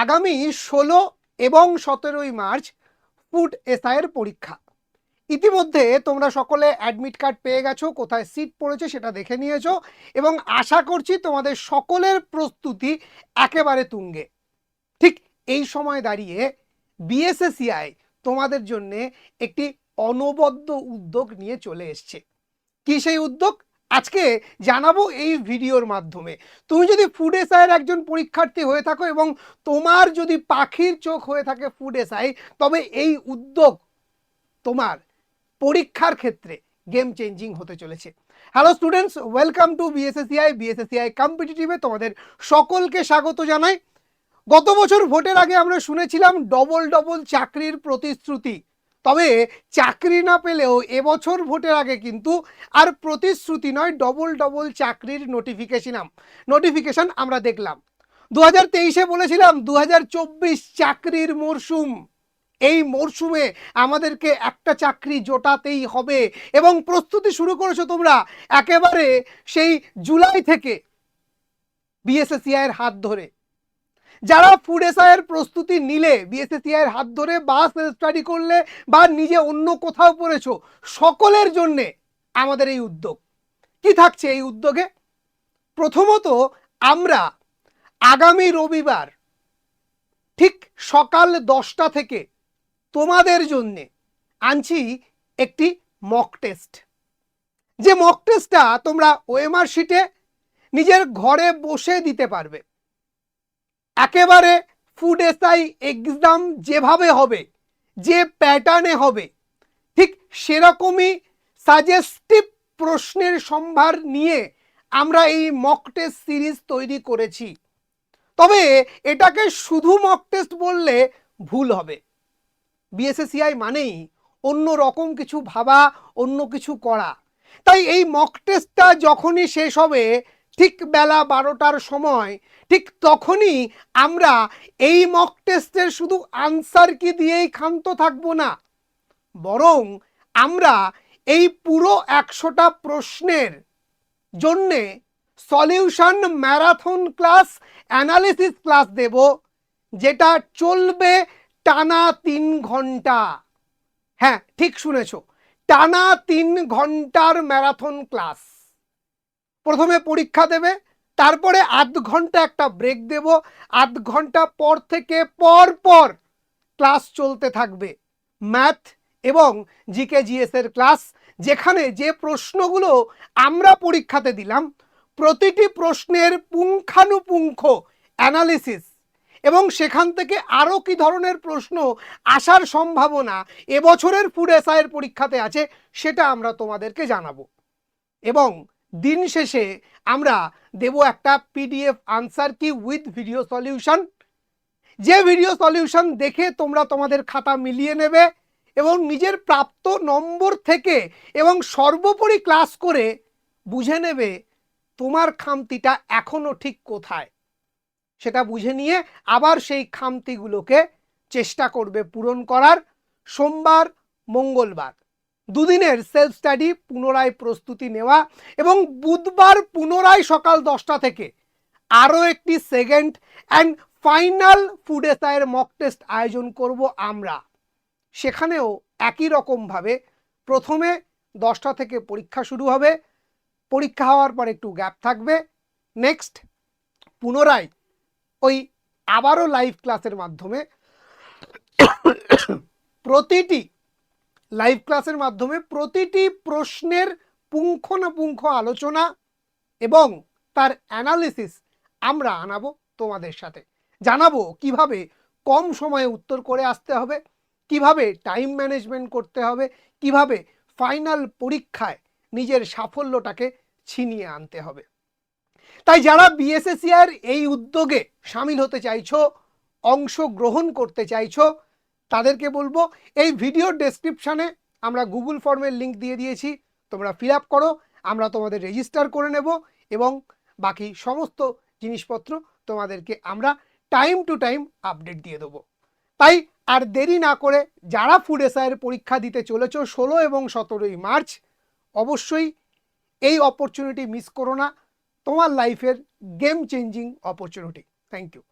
আগামী ষোলো এবং সতেরোই মার্চ ফুড এসআইয়ের পরীক্ষা। ইতিমধ্যে তোমরা সকলে অ্যাডমিট কার্ড পেয়ে গেছো, কোথায় সিট পড়েছে সেটা দেখে নিয়েছো এবং আশা করছি তোমাদের সকলের প্রস্তুতি একেবারে তুঙ্গে। ঠিক এই সময় দাঁড়িয়ে বিএসএসিআই তোমাদের জন্য একটি অনবদ্য উদ্যোগ নিয়ে চলে এসছে। কি সেই উদ্যোগ? আজকে জানাব এই ভিডিওর মাধ্যমে। তুমি যদি ফুড এসআইয়ের একজন পরীক্ষার্থী হয়ে থাকো এবং তোমার যদি পাখির চোখ হয়ে থাকে ফুড এসআই তবে এই উদ্যোগ তোমার পরীক্ষার ক্ষেত্রে গেম চেঞ্জিং হতে চলেছে। Hello students welcome to BSACI BSACI কম্পিটিটিভে তোমাদের সকলকে স্বাগত জানাই। গত বছর ভোটের আগে আমরা শুনেছিলাম ডবল ডবল চাকরির প্রতিশ্রুতি। তবে চাকরি না পেলেও এবছর ভোটের আগে কিন্তু আর প্রতিশ্রুতি নয় ডবল ডবল চাকরির নোটিফিকেশন নোটিফিকেশন আমরা দেখলাম। দু হাজার তেইশে বলেছিলাম দু হাজার চব্বিশ চাকরির মরশুম এই মরশুমে আমাদেরকে একটা চাকরি জোটাতেই হবে এবং প্রস্তুতি শুরু করেছ তোমরা একেবারে সেই জুলাই থেকে বিএসএসিআই এর হাত ধরে। যারা ফুড এসআইয়ের প্রস্তুতি নিলে বিএসএসিআই এর হাত ধরে বা স্টাডি করলে বা নিজে অন্য কোথাও পড়েছো, সকলের জন্যে আমাদের এই উদ্যোগ। কি থাকছে এই উদ্যোগে? প্রথমত আমরা আগামী রবিবার ঠিক সকাল দশটা থেকে তোমাদের জন্যে আনছি একটি মক টেস্ট যে মক টেস্টটা তোমরা ওএমআর শিটে নিজের ঘরে বসে দিতে পারবে। একেবারে ফুড এসআই এক্সাম যেভাবে হবে, যে প্যাটার্নে হবে, ঠিক সেরকমই সাজেস্টিভ প্রশ্নের সম্ভার নিয়ে আমরা এই মক টেস্ট সিরিজ তৈরি করেছি। তবে এটাকে শুধু মক টেস্ট বললে ভুল হবে। বিএসএসিআই মানেই অন্য রকম কিছু ভাবা, অন্য কিছু করা। তাই এই মক টেস্টটা যখনই শেষ হবে ঠিক বেলা বারোটার সময়, ঠিক তখনই আমরা এই মক টেস্টের শুধু আনসার কি দিয়েই ক্ষান্ত থাকব না, বরং আমরা এই পুরো একশোটা প্রশ্নের জন্যে solution marathon class analysis class দেব, যেটা চলবে টানা তিন ঘণ্টা। হ্যাঁ ঠিক শুনেছ, টানা তিন ঘণ্টার ম্যারাথন ক্লাস প্রথমে পরীক্ষা দেবে, তারপরে আধ ঘণ্টা একটা ব্রেক দেব, আধ ঘণ্টা পর থেকে পর পর ক্লাস চলতে থাকবে। ম্যাথ এবং জিকে জিএস এর ক্লাস যেখানে যে প্রশ্নগুলো আমরা পরীক্ষাতে দিলাম, প্রতিটি প্রশ্নের পুঙ্খানুপুঙ্খ অ্যানালিসিস এবং সেখান থেকে আরও কি ধরনের প্রশ্ন আসার সম্ভাবনা এবছরের ফুড এসআইয়ের পরীক্ষাতে আছে, সেটা আমরা তোমাদেরকে জানাব। এবং দিন শেষে আমরা দেব একটা PDF answer key with video solution. যে ভিডিও সলিউশন দেখে তোমরা তোমাদের খাতা মিলিয়ে নেবে এবং নিজের প্রাপ্ত নম্বর থেকে এবং সর্বোপরি ক্লাস করে বুঝে নেবে তোমার খামতিটা এখনও ঠিক কোথায়। সেটা বুঝে নিয়ে আবার সেই খামতিগুলোকে চেষ্টা করবে পূরণ করার। সোমবার, মঙ্গলবার। দুদিনের সেলফ স্টাডি, পুনরায় প্রস্তুতি নেওয়া এবং বুধবার পুনরায় সকাল দশটা থেকে আরও একটি সেকেন্ড অ্যান্ড ফাইনাল ফুড এসআইয়ের মক টেস্ট আয়োজন করব আমরা। সেখানেও একই রকমভাবে প্রথমে দশটা থেকে পরীক্ষা শুরু হবে, পরীক্ষা হওয়ার পর একটু গ্যাপ থাকবে। নেক্সট, পুনরায় ওই আবারও লাইভ ক্লাসের মাধ্যমে প্রতিটি লাইভ ক্লাসের মাধ্যমে প্রতিটি প্রশ্নের পুঙ্খানুপুঙ্খ আলোচনা এবং তার অ্যানালিসিস আমরা আনাবো তোমাদের সাথে। জানাব কীভাবে কম সময়ে উত্তর করে আসতে হবে, কীভাবে টাইম ম্যানেজমেন্ট করতে হবে, কীভাবে ফাইনাল পরীক্ষায় নিজের সাফল্যটাকে ছিনিয়ে আনতে হবে। তাই যারা বিএসএসিআর এই উদ্যোগে সামিল হতে চাইছো, অংশগ্রহণ করতে চাইছো তাদেরকে বলব, এই ভিডিওর ডেসক্রিপশানে আমরা গুগল ফর্মের লিঙ্ক দিয়ে দিয়েছি, তোমরা ফিল আপ করো, আমরা তোমাদের রেজিস্টার করে নেব এবং বাকি সমস্ত জিনিসপত্র তোমাদেরকে আমরা টাইম টু টাইম আপডেট দিয়ে দেবো। তাই আর দেরি না করে যারা ফুড এসআইয়ের পরীক্ষা দিতে চলেছ ষোলো এবং সতেরোই মার্চ অবশ্যই এই অপরচুনিটি মিস করো না, তোমার লাইফের game changing opportunity thank you